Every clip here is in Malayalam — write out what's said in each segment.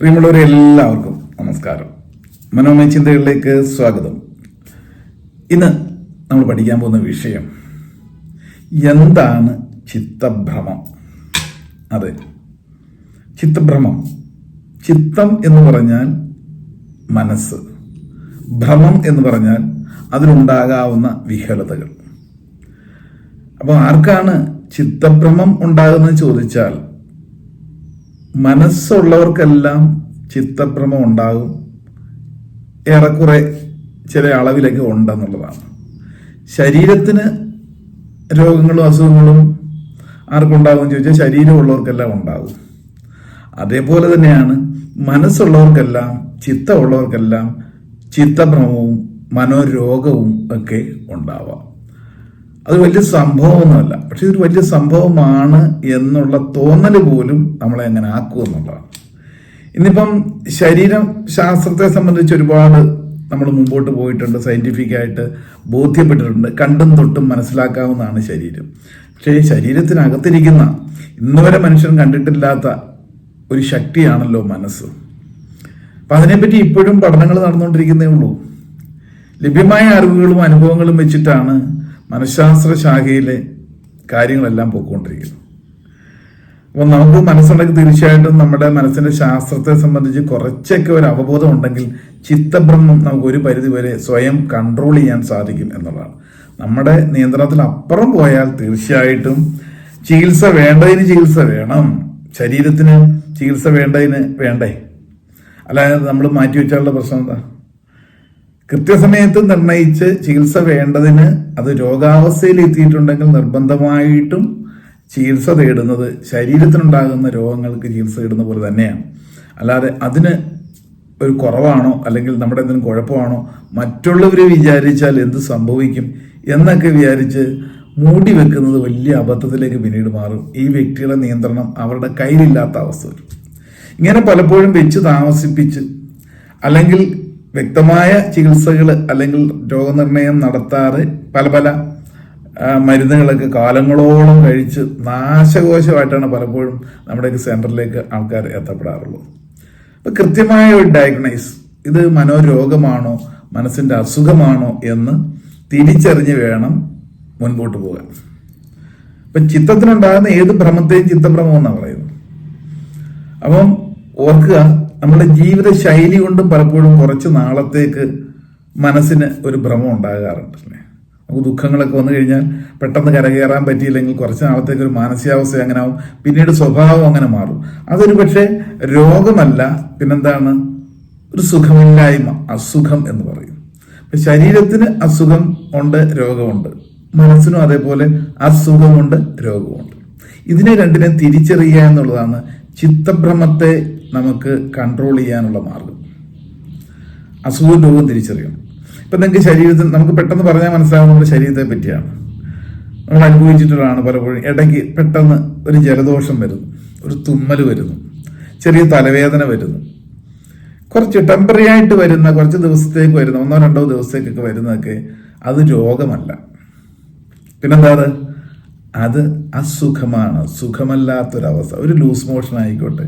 പ്രിയമുള്ളവരെ എല്ലാവർക്കും നമസ്കാരം. മനോമയ ചിന്തകളിലേക്ക് സ്വാഗതം. ഇന്ന് നമ്മൾ പഠിക്കാൻ പോകുന്ന വിഷയം എന്താണ് ചിത്തഭ്രമം? അതെ. ചിത്തഭ്രമം. ചിത്തം എന്ന് പറഞ്ഞാൽ മനസ്സ്. ഭ്രമം എന്ന് പറഞ്ഞാൽ അതിലുണ്ടാകാവുന്ന വിഹലതകൾ. അപ്പോൾ ആർക്കാണ് ചിത്തഭ്രമം ഉണ്ടാകുന്നത് ചോദിച്ചാൽ മനസ്സുള്ളവർക്കെല്ലാം ചിത്തഭ്രമം ഉണ്ടാകും. ഏറെക്കുറെ ചില അളവിലൊക്കെ ഉണ്ടെന്നുള്ളതാണ്. ശരീരത്തിന് രോഗങ്ങളും അസുഖങ്ങളും ആർക്കുണ്ടാകും ചോദിച്ചാൽ ശരീരമുള്ളവർക്കെല്ലാം ഉണ്ടാകും. അതേപോലെ തന്നെയാണ് മനസ്സുള്ളവർക്കെല്ലാം ചിത്തമുള്ളവർക്കെല്ലാം ചിത്തഭ്രമവും മനോരോഗവും ഒക്കെ ഉണ്ടാവാം. അത് വലിയ സംഭവമൊന്നുമല്ല. പക്ഷെ ഇതൊരു വലിയ സംഭവമാണ് എന്നുള്ള തോന്നൽ പോലും നമ്മളെ എങ്ങനെ ആക്കും എന്നുള്ളതാണ്. ഇന്നിപ്പം ശരീരം ശാസ്ത്രത്തെ സംബന്ധിച്ച് ഒരുപാട് നമ്മൾ മുമ്പോട്ട് പോയിട്ടുണ്ട് സയന്റിഫിക് ആയിട്ട് ബോധ്യപ്പെട്ടിട്ടുണ്ട്. കണ്ടും തൊട്ടും മനസ്സിലാക്കാവുന്നതാണ് ശരീരം. പക്ഷേ ശരീരത്തിനകത്തിരിക്കുന്ന ഇന്നുവരെ മനുഷ്യൻ കണ്ടിട്ടില്ലാത്ത ഒരു ശക്തിയാണല്ലോ മനസ്സ്. അപ്പം അതിനെപ്പറ്റി ഇപ്പോഴും പഠനങ്ങൾ നടന്നുകൊണ്ടിരിക്കുന്നേ ഉള്ളൂ. ലഭ്യമായ അറിവുകളും അനുഭവങ്ങളും വെച്ചിട്ടാണ് മനഃശാസ്ത്ര ശാഖയിലെ കാര്യങ്ങളെല്ലാം പോയിക്കൊണ്ടിരിക്കുന്നു അപ്പം നമുക്ക് മനസ്സുണ്ടെങ്കിൽ തീർച്ചയായിട്ടും നമ്മുടെ മനസ്സിന്റെ ശാസ്ത്രത്തെ സംബന്ധിച്ച് കുറച്ചൊക്കെ ഒരു അവബോധം ഉണ്ടെങ്കിൽ ചിത്തബ്രഹ്മം നമുക്ക് ഒരു പരിധി വരെ സ്വയം കൺട്രോൾ ചെയ്യാൻ സാധിക്കും എന്നുള്ളതാണ്. നമ്മുടെ നിയന്ത്രണത്തിൽ അപ്പുറം പോയാൽ തീർച്ചയായിട്ടും ചികിത്സ വേണ്ടതിന് ചികിത്സ വേണം. ശരീരത്തിന് ചികിത്സ വേണ്ടതിന് വേണ്ടേ? അല്ലാതെ നമ്മൾ മാറ്റി വെച്ചാലുള്ള പ്രശ്നം എന്താ? കൃത്യസമയത്ത് നിർണയിച്ച് ചികിത്സ വേണ്ടതിന് അത് രോഗാവസ്ഥയിൽ എത്തിയിട്ടുണ്ടെങ്കിൽ നിർബന്ധമായിട്ടും ചികിത്സ തേടുന്നത് ശരീരത്തിനുണ്ടാകുന്ന രോഗങ്ങൾക്ക് ചികിത്സ തേടുന്ന പോലെ തന്നെയാണ്. അല്ലാതെ അതിന് ഒരു കുറവാണോ അല്ലെങ്കിൽ നമ്മുടെ എന്തെങ്കിലും കുഴപ്പമാണോ മറ്റുള്ളവർ വിചാരിച്ചാൽ എന്ത് സംഭവിക്കും എന്നൊക്കെ വിചാരിച്ച് മൂടി വെക്കുന്നത് വലിയ അബദ്ധത്തിലേക്ക് പിന്നീട് മാറും. ഈ വ്യക്തിയുടെ നിയന്ത്രണം അവരുടെ കയ്യിലില്ലാത്ത അവസ്ഥ വരും. ഇങ്ങനെ പലപ്പോഴും വെച്ച് താമസിപ്പിച്ച് അല്ലെങ്കിൽ വ്യക്തമായ ചികിത്സകൾ അല്ലെങ്കിൽ രോഗനിർണയം നടത്താതെ പല പല മരുന്നുകളൊക്കെ കാലങ്ങളോളം കഴിച്ച് നാശകോശമായിട്ടാണ് പലപ്പോഴും നമ്മുടെ സെന്ററിലേക്ക് ആൾക്കാർ എത്തപ്പെടാറുള്ളത് അപ്പൊ കൃത്യമായ ഒരു ഡയഗ്നൈസ് ഇത് മനോരോഗമാണോ മനസ്സിന്റെ അസുഖമാണോ എന്ന് തിരിച്ചറിഞ്ഞ് വേണം മുൻപോട്ട് പോകാൻ. ഇപ്പൊ ചിത്തത്തിനുണ്ടാകുന്ന ഏത് ഭ്രമത്തെയും ചിത്തഭ്രമം എന്നാണ് പറയുന്നത്. അപ്പം ഓർക്കുക നമ്മുടെ ജീവിത ശൈലി കൊണ്ടും പലപ്പോഴും കുറച്ച് നാളത്തേക്ക് മനസ്സിന് ഒരു ഭ്രമം ഉണ്ടാകാറുണ്ട് അല്ലേ? നമുക്ക് ദുഃഖങ്ങളൊക്കെ വന്നു കഴിഞ്ഞാൽ പെട്ടെന്ന് കരകയറാൻ പറ്റിയില്ലെങ്കിൽ കുറച്ച് നാളത്തേക്ക് ഒരു മാനസികാവസ്ഥ അങ്ങനെ ആവും പിന്നീട് സ്വഭാവം അങ്ങനെ മാറും. അതൊരു പക്ഷേ രോഗമല്ല പിന്നെന്താണ്? ഒരു സുഖമില്ലായ്മ അസുഖം എന്ന് പറയും. ശരീരത്തിന് അസുഖം ഉണ്ട് രോഗമുണ്ട്. മനസ്സിനും അതേപോലെ അസുഖമുണ്ട് രോഗമുണ്ട്. ഇതിനെ രണ്ടിനെ തിരിച്ചറിയുക എന്നുള്ളതാണ് ചിത്തഭ്രമത്തെ നമുക്ക് കൺട്രോൾ ചെയ്യാനുള്ള മാർഗം. അസുഖ രോഗം തിരിച്ചറിയണം. ഇപ്പൊ നിങ്ങൾക്ക് ശരീരത്തിൽ നമുക്ക് പെട്ടെന്ന് പറഞ്ഞാൽ മനസ്സിലാവുന്ന നമ്മുടെ ശരീരത്തെ പറ്റിയാണ്. നമ്മൾ അനുഭവിച്ചിട്ടുള്ളതാണ് പലപ്പോഴും. ഇടയ്ക്ക് പെട്ടെന്ന് ഒരു ജലദോഷം വരുന്നു ഒരു തുമ്മൽ വരുന്നു ചെറിയ തലവേദന വരുന്നു. കുറച്ച് ടെമ്പററി ആയിട്ട് വരുന്ന കുറച്ച് ദിവസത്തേക്ക് വരുന്ന ഒന്നോ രണ്ടോ ദിവസത്തേക്കൊക്കെ വരുന്നതൊക്കെ അത് രോഗമല്ല. പിന്നെന്താ അത് അസുഖമാണ്. സുഖമല്ലാത്തൊരവസ്ഥ. ഒരു ലൂസ് മോഷൻ ആയിക്കോട്ടെ.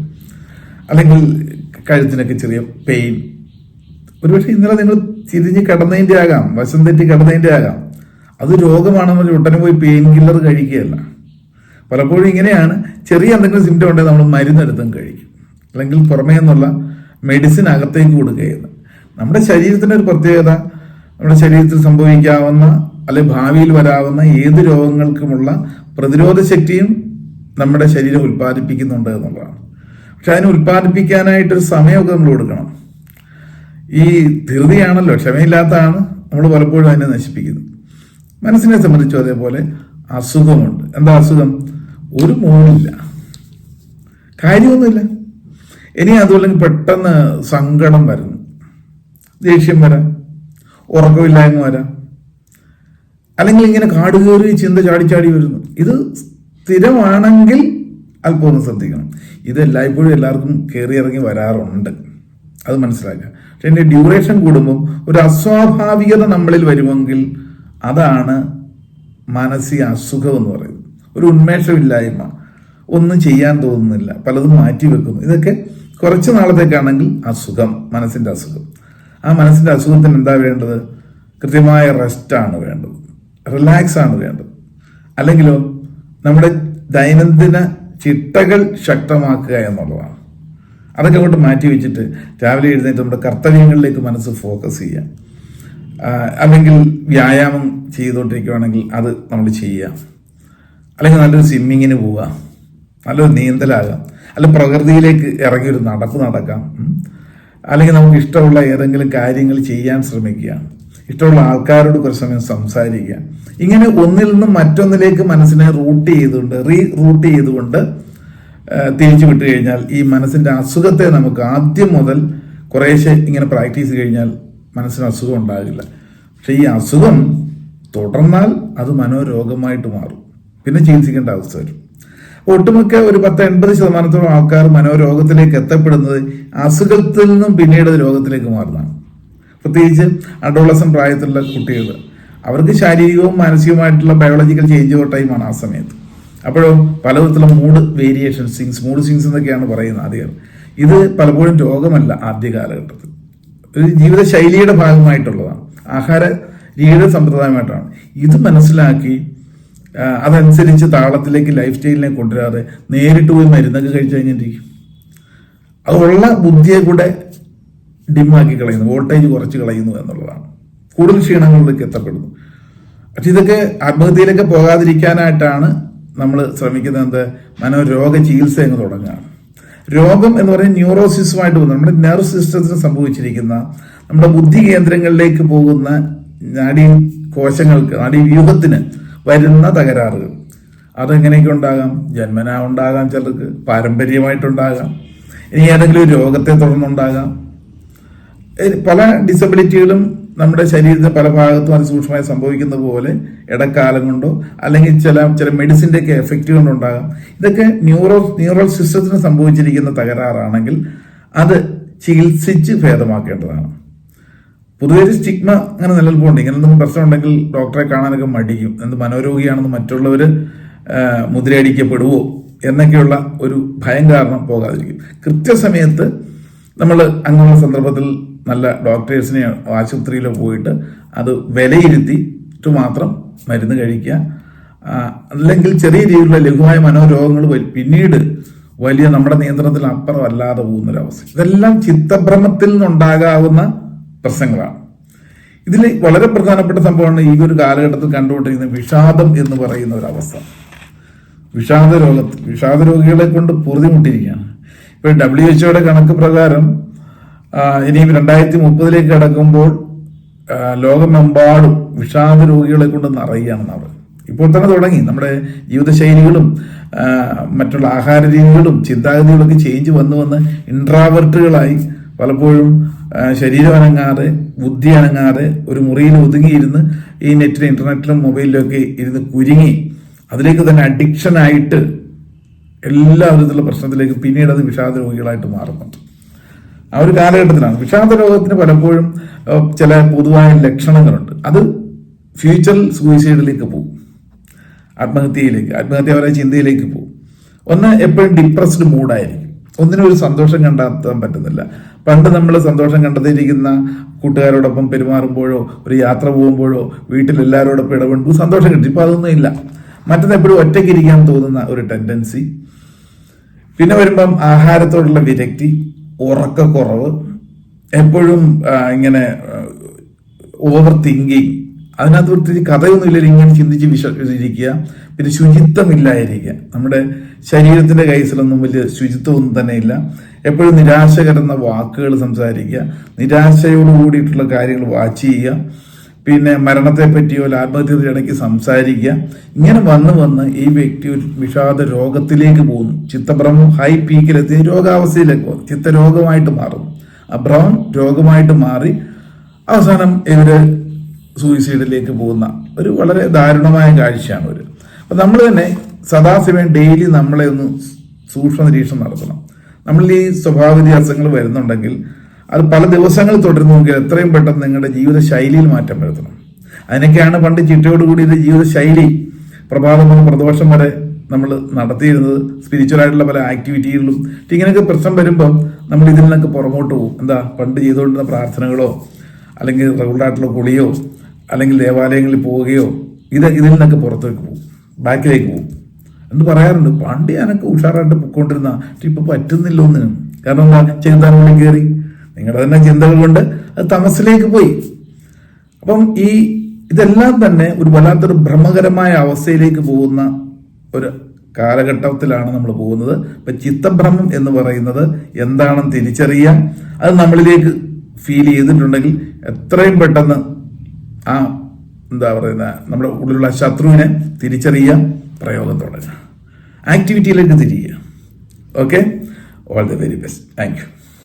അല്ലെങ്കിൽ കഴുത്തിനൊക്കെ ചെറിയ പെയിൻ ഒരുപക്ഷെ ഇന്നലെ നിങ്ങൾ തിരിഞ്ഞ് കിടന്നതിന്റെ ആകാം വശം തെറ്റി കിടന്നതിന്റെ ആകാം അത് രോഗമാണെന്ന് ഉടനെ പോയി പെയിൻ കില്ലർ കഴിക്കുകയല്ല. പലപ്പോഴും ഇങ്ങനെയാണ് ചെറിയ എന്തെങ്കിലും സിംറ്റം ഉണ്ടെങ്കിൽ നമ്മൾ മരുന്നെടുത്തും കഴിക്കും. അല്ലെങ്കിൽ പുറമേ നിന്നുള്ള മെഡിസിൻ അകത്തേക്ക് കൊടുക്കുകയെന്ന്. നമ്മുടെ ശരീരത്തിന്റെ ഒരു പ്രത്യേകത നമ്മുടെ ശരീരത്തിൽ സംഭവിക്കാവുന്ന അല്ലെ ഭാവിയിൽ വരാവുന്ന ഏത് രോഗങ്ങൾക്കുമുള്ള പ്രതിരോധ ശക്തിയും നമ്മുടെ ശരീരം ഉൽപ്പാദിപ്പിക്കുന്നുണ്ട് എന്നുള്ളതാണ്. പക്ഷെ അതിന് ഉൽപ്പാദിപ്പിക്കാനായിട്ടൊരു സമയമൊക്കെ നമ്മൾ കൊടുക്കണം. ഈ ധൃതിയാണല്ലോ ക്ഷമയില്ലാത്തതാണ് നമ്മൾ പലപ്പോഴും അതിനെ നശിപ്പിക്കുന്നത്. മനസ്സിനെ സംബന്ധിച്ചു അതേപോലെ അസുഖമുണ്ട്. എന്താ അസുഖം? ഒരു മൂടില്ല കാര്യമൊന്നുമില്ല. ഇനി അതുമല്ലെങ്കിൽ പെട്ടെന്ന് സങ്കടം വരുന്നു. ദേഷ്യം വരാം. ഉറക്കമില്ലായ്മ വരാം. അല്ലെങ്കിൽ ഇങ്ങനെ കാട് കയറി ചിന്ത ചാടി ചാടി വരുന്നു. ഇത് സ്ഥിരമാണെങ്കിൽ അല്പം ഒന്ന് ശ്രദ്ധിക്കണം. ഇത് എല്ലായ്പ്പോഴും എല്ലാവർക്കും കയറി ഇറങ്ങി വരാറുണ്ട്. അത് മനസ്സിലാക്കുക. പക്ഷെ എന്റെ ഡ്യൂറേഷൻ കൂടുമ്പോൾ ഒരു അസ്വാഭാവികത നമ്മളിൽ വരുമെങ്കിൽ അതാണ് മാനസിക അസുഖം എന്ന് പറയുന്നത്. ഒരു ഉന്മേഷമില്ലായ്മ. ഒന്നും ചെയ്യാൻ തോന്നുന്നില്ല. പലതും മാറ്റി വെക്കുന്നു. ഇതൊക്കെ കുറച്ച് നാളത്തേക്കാണെങ്കിൽ അസുഖം മനസ്സിന്റെ അസുഖം. ആ മനസ്സിന്റെ അസുഖത്തിന് എന്താ വേണ്ടത്? കൃത്യമായ റെസ്റ്റാണ് വേണ്ടത്. റിലാക്സ് ആണ് വേണ്ടത്. അല്ലെങ്കിലോ നമ്മുടെ ദൈനംദിന ചിട്ടകൾ ശക്തമാക്കുക എന്നുള്ളതാണ്. അതൊക്കെ അങ്ങോട്ട് മാറ്റി വെച്ചിട്ട് രാവിലെ എഴുന്നേറ്റ് നമ്മുടെ കർത്തവ്യങ്ങളിലേക്ക് മനസ്സ് ഫോക്കസ് ചെയ്യാം അല്ലെങ്കിൽ വ്യായാമം ചെയ്തുകൊണ്ടിരിക്കുകയാണെങ്കിൽ അത് നമ്മൾ ചെയ്യാം അല്ലെങ്കിൽ നല്ലൊരു സ്വിമ്മിങ്ങിന് പോവാം നല്ലൊരു നീന്തലാകാം. അല്ല പ്രകൃതിയിലേക്ക് ഇറങ്ങി ഒരു നടപ്പ് നടക്കാം. അല്ലെങ്കിൽ നമുക്ക് ഇഷ്ടമുള്ള ഏതെങ്കിലും കാര്യങ്ങൾ ചെയ്യാൻ ശ്രമിക്കുക. ഇഷ്ടമുള്ള ആൾക്കാരോട് കുറച്ച് സമയം സംസാരിക്കുക. ഇങ്ങനെ ഒന്നിൽ നിന്നും മറ്റൊന്നിലേക്ക് മനസ്സിനെ റൂട്ട് ചെയ്തുകൊണ്ട് റീ റൂട്ട് ചെയ്തുകൊണ്ട് തിരിച്ചു വിട്ടു കഴിഞ്ഞാൽ ഈ മനസ്സിന്റെ അസുഖത്തെ നമുക്ക് ആദ്യം മുതൽ കുറേശ്ശെ ഇങ്ങനെ പ്രാക്ടീസ് കഴിഞ്ഞാൽ മനസ്സിന് അസുഖം ഉണ്ടാകില്ല. പക്ഷേ ഈ അസുഖം തുടർന്നാൽ അത് മനോരോഗമായിട്ട് മാറും. പിന്നെ ചികിത്സിക്കേണ്ട അവസ്ഥ വരും. ഒട്ടുമിക്ക ഒരു പത്ത് എൺപത് ശതമാനത്തോളം ആൾക്കാർ മനോരോഗത്തിലേക്ക് എത്തപ്പെടുന്നത് അസുഖത്തിൽ നിന്നും പിന്നീട് രോഗത്തിലേക്ക് മാറുന്നതാണ്. പ്രത്യേകിച്ച് അഡോളസൻ പ്രായത്തിലുള്ള കുട്ടികൾ. അവർക്ക് ശാരീരികവും മാനസികവുമായിട്ടുള്ള ബയോളജിക്കൽ ചേഞ്ച് ടൈമാണ് ആ സമയത്ത്. അപ്പോഴും പലവിധത്തിലുള്ള mood variation swings mood swings എന്നൊക്കെയാണ് പറയുന്നത് ആദ്യം. ഇത് പലപ്പോഴും രോഗമല്ല ആദ്യ കാലഘട്ടത്തിൽ. ഒരു ജീവിതശൈലിയുടെ ഭാഗമായിട്ടുള്ളതാണ്. ആഹാര രീതിയുടെ സമ്പ്രദായമായിട്ടാണ്. ഇത് മനസ്സിലാക്കി അതനുസരിച്ച് താളത്തിലേക്ക് ലൈഫ് സ്റ്റൈലിനെ കൊണ്ടുവരാതെ നേരിട്ട് പോയി മരുന്നൊക്കെ കഴിച്ചു കഴിഞ്ഞിട്ടിരിക്കും അതുള്ള ബുദ്ധിയെ കൂടെ ഡിമ്മാക്കി കളയുന്നു വോൾട്ടേജ് കുറച്ച് കളയുന്നു എന്നുള്ളതാണ്. കൂടുതൽ ക്ഷീണങ്ങളിലേക്ക് എത്തപ്പെടുന്നു. പക്ഷെ ഇതൊക്കെ ആത്മഹത്യയിലൊക്കെ പോകാതിരിക്കാനായിട്ടാണ് നമ്മൾ ശ്രമിക്കുന്നത് എന്ത്? മനോരോഗ ചികിത്സ എന്ന് തുടങ്ങുകയാണ് രോഗം എന്ന് പറയുന്നത് ന്യൂറോസിസുമായിട്ട് പോകുന്നത് നമ്മുടെ നെർവ് സിസ്റ്റത്തിന് സംഭവിച്ചിരിക്കുന്ന നമ്മുടെ ബുദ്ധി കേന്ദ്രങ്ങളിലേക്ക് പോകുന്ന നാഡീ കോശങ്ങൾക്ക് നാഡീ വ്യൂഹത്തിന് വരുന്ന തകരാറുകൾ. അതെങ്ങനെയൊക്കെ ഉണ്ടാകാം? ജന്മനാ ഉണ്ടാകാം ചിലർക്ക് പാരമ്പര്യമായിട്ടുണ്ടാകാം. ഇനി ഏതെങ്കിലും രോഗത്തെ തുടർന്നുണ്ടാകാം. പല ഡിസബിലിറ്റികളും നമ്മുടെ ശരീരത്തിന്റെ പല ഭാഗത്തും അതിസൂക്ഷ്മമായി സംഭവിക്കുന്ന പോലെ ഇടക്കാലം കൊണ്ടോ അല്ലെങ്കിൽ ചില ചില മെഡിസിന്റെ ഒക്കെ എഫക്റ്റ് കൊണ്ടുണ്ടാകാം. ഇതൊക്കെ ന്യൂറോ ന്യൂറൽ സിസ്റ്റത്തിന് സംഭവിച്ചിരിക്കുന്ന തകരാറാണെങ്കിൽ അത് ചികിത്സിച്ച് ഭേദമാക്കേണ്ടതാണ്. പൊതുവെ ഒരു സ്റ്റിഗ്മ അങ്ങനെ നിലനിൽപ്പുണ്ട്. ഇങ്ങനെ എന്തെങ്കിലും പ്രശ്നം ഉണ്ടെങ്കിൽ ഡോക്ടറെ കാണാനൊക്കെ മടിക്കും. എന്ത് മനോരോഗിയാണെന്ന് മറ്റുള്ളവർ മുദ്രയടിക്കപ്പെടുവോ എന്നൊക്കെയുള്ള ഒരു ഭയം കാരണം പോകാതിരിക്കും. കൃത്യസമയത്ത് നമ്മൾ അങ്ങനെയുള്ള സന്ദർഭത്തിൽ നല്ല ഡോക്ടേഴ്സിനെ ആശുപത്രിയിൽ പോയിട്ട് അത് വിലയിരുത്തിയിട്ട് മാത്രം മരുന്ന് കഴിക്കുക. അല്ലെങ്കിൽ ചെറിയ രീതിയിലുള്ള ലഘുവായ മനോരോഗങ്ങൾ പിന്നീട് വലിയ നമ്മുടെ നിയന്ത്രണത്തിൽ അപ്പുറം അല്ലാതെ പോകുന്നൊരവസ്ഥ. ഇതെല്ലാം ചിത്തഭ്രമത്തിൽ നിന്നുണ്ടാകാവുന്ന പ്രശ്നങ്ങളാണ്. ഇതിൽ വളരെ പ്രധാനപ്പെട്ട സംഭവമാണ് ഈ ഒരു കാലഘട്ടത്തിൽ കണ്ടുകൊണ്ടിരിക്കുന്ന വിഷാദം എന്ന് പറയുന്ന ഒരു അവസ്ഥ വിഷാദ രോഗത്തിൽ വിഷാദ രോഗികളെ കൊണ്ട് പൊറുതിമുട്ടിയിരിക്കുകയാണ് ഇപ്പോൾ ഡബ്ല്യു എച്ച്ഒയുടെ കണക്ക് പ്രകാരം ഇനിയും രണ്ടായിരത്തി മുപ്പതിലേക്ക് കടക്കുമ്പോൾ ലോകമെമ്പാടും വിഷാദ രോഗികളെ കൊണ്ട് നിറയുകയാണെന്ന് അവർ ഇപ്പോൾ തന്നെ തുടങ്ങി. നമ്മുടെ ജീവിതശൈലികളും മറ്റുള്ള ആഹാര രീതികളും ചിന്താഗതികളൊക്കെ ചേഞ്ച് വന്ന് വന്ന് ഇൻട്രാവർട്ടുകളായി പലപ്പോഴും ശരീരം അനങ്ങാതെ ബുദ്ധി അനങ്ങാതെ ഒരു മുറിയിൽ ഒതുങ്ങിയിരുന്ന് ഈ നെറ്റിലും ഇന്റർനെറ്റിലും മൊബൈലിലും ഒക്കെ ഇരുന്ന് കുരുങ്ങി അതിലേക്ക് തന്നെ അഡിക്ഷൻ ആയിട്ട് എല്ലാ വിധത്തിലുള്ള പ്രശ്നത്തിലേക്ക് പിന്നീട് അത് വിഷാദ രോഗികളായിട്ട് മാറുന്നുണ്ട്. ആ ഒരു കാലഘട്ടത്തിലാണ്. വിഷാദ രോഗത്തിന് പലപ്പോഴും ചില പൊതുവായ ലക്ഷണങ്ങളുണ്ട്. അത് ഫ്യൂച്ചർ സൂയിസൈഡിലേക്ക് പോകും. ആത്മഹത്യയിലേക്ക് ആത്മഹത്യാപരമായ ചിന്തയിലേക്ക് പോകും. ഒന്ന് എപ്പോഴും ഡിപ്രസ്ഡ് മൂഡായിരിക്കും ഒന്നിനും ഒരു സന്തോഷം കണ്ടെത്താൻ പറ്റുന്നില്ല. പണ്ട് നമ്മൾ സന്തോഷം കണ്ടെത്തിയിരിക്കുന്ന കൂട്ടുകാരോടൊപ്പം പെരുമാറുമ്പോഴോ ഒരു യാത്ര പോകുമ്പോഴോ വീട്ടിൽ എല്ലാവരോടൊപ്പം ഇടപെടുമ്പോൾ സന്തോഷം കിട്ടും. ഇപ്പോൾ അതൊന്നും ഇല്ല. മറ്റൊന്ന് എപ്പോഴും ഒറ്റയ്ക്കിരിക്കാൻ തോന്നുന്ന ഒരു ടെൻഡൻസി പിന്നെ വരുമ്പം ആഹാരത്തോടുള്ള വിരക്തി. ഉറക്കക്കുറവ് എപ്പോഴും ഇങ്ങനെ ഓവർ തിങ്കിങ് അതിനകത്ത് പ്രത്യേകിച്ച് കഥയൊന്നുമില്ല ഇങ്ങനെ ചിന്തിച്ച് വിശ്വസിച്ചിരിക്കുക പിന്നെ ശുചിത്വമില്ലായിരിക്കുക. നമ്മുടെ ശരീരത്തിന്റെ കൈസിലൊന്നും വലിയ ശുചിത്വമൊന്നും തന്നെ ഇല്ല എപ്പോഴും നിരാശ കിടന്ന വാക്കുകൾ സംസാരിക്കുക. നിരാശയോട് കൂടിയിട്ടുള്ള കാര്യങ്ങൾ വാച്ച് ചെയ്യുക. പിന്നെ മരണത്തെ പറ്റിയോ അല്ല ആത്മഹത്യയുടെ ഇടയ്ക്ക് സംസാരിക്കുക. ഇങ്ങനെ വന്ന് വന്ന് ഈ വ്യക്തി ഒരു വിഷാദ രോഗത്തിലേക്ക് പോകുന്നു. ചിത്തഭ്രമം ഹൈ പീക്കിലെത്തി രോഗാവസ്ഥയിലേക്ക് ചിത്തരോഗമായിട്ട് മാറുന്നു. ആ ഭ്രമം രോഗമായിട്ട് മാറി അവസാനം ഇവർ സൂയിസൈഡിലേക്ക് പോകുന്ന ഒരു വളരെ ദാരുണമായ കാഴ്ചയാണ് ഒരു. അപ്പൊ നമ്മൾ തന്നെ സദാസമയം ഡെയിലി നമ്മളെ ഒന്ന് സൂക്ഷ്മ നിരീക്ഷണം നടത്തണം. നമ്മൾ ഈ സ്വഭാവ വ്യത്യാസങ്ങൾ വരുന്നുണ്ടെങ്കിൽ അത് പല ദിവസങ്ങൾ തുടരുന്നുവെങ്കിൽ എത്രയും പെട്ടെന്ന് നിങ്ങളുടെ ജീവിത ശൈലിയിൽ മാറ്റം വരുത്തണം. അതിനൊക്കെയാണ് പണ്ട് ചിട്ടയോട് ഇത് ജീവിത ശൈലി പ്രഭാതം മുതൽ പ്രദോഷം വരെ നമ്മൾ നടത്തിയിരുന്നത്. സ്പിരിച്വൽ ആയിട്ടുള്ള പല ആക്ടിവിറ്റികളിലും ഇങ്ങനെയൊക്കെ പ്രശ്നം വരുമ്പം നമ്മൾ ഇതിൽ നിന്നൊക്കെ പുറമോട്ട് പോകും. എന്താ പണ്ട് ചെയ്തുകൊണ്ടിരുന്ന പ്രാർത്ഥനകളോ അല്ലെങ്കിൽ റെഗുലർ ആയിട്ടുള്ള കുളിയോ അല്ലെങ്കിൽ ദേവാലയങ്ങളിൽ പോവുകയോ ഇത് ഇതിൽ നിന്നൊക്കെ പുറത്തേക്ക് പോകും. ബാക്കിലേക്ക് പോകും. എന്ന് പറയാറുണ്ട്. പണ്ട് ഞാനൊക്കെ ഉഷാറായിട്ട് പൊയ്ക്കൊണ്ടിരുന്ന പക്ഷെ ഇപ്പൊ പറ്റുന്നില്ല ഒന്നിനും. കാരണം എന്താ ചിന്താനുള്ളിൽ കയറി. നിങ്ങളുടെ തന്നെ ചിന്തകൾ കൊണ്ട് അത് തമസിലേക്ക് പോയി. അപ്പം ഈ ഇതെല്ലാം തന്നെ ഒരു വല്ലാത്തൊരു ഭ്രമകരമായ അവസ്ഥയിലേക്ക് പോകുന്ന ഒരു കാലഘട്ടത്തിലാണ് നമ്മൾ പോകുന്നത്. ഇപ്പം ചിത്തഭ്രമം എന്ന് പറയുന്നത് എന്താണെന്ന് തിരിച്ചറിയാം അത് നമ്മളിലേക്ക് ഫീൽ ചെയ്തിട്ടുണ്ടെങ്കിൽ എത്രയും പെട്ടെന്ന് ആ എന്താ പറയുന്ന നമ്മുടെ ഉള്ളിലുള്ള ശത്രുവിനെ തിരിച്ചറിയാം പ്രയോഗം തുടങ്ങുക ആക്ടിവിറ്റിയിലേക്ക് തിരിയുക. Okay all the very best thank you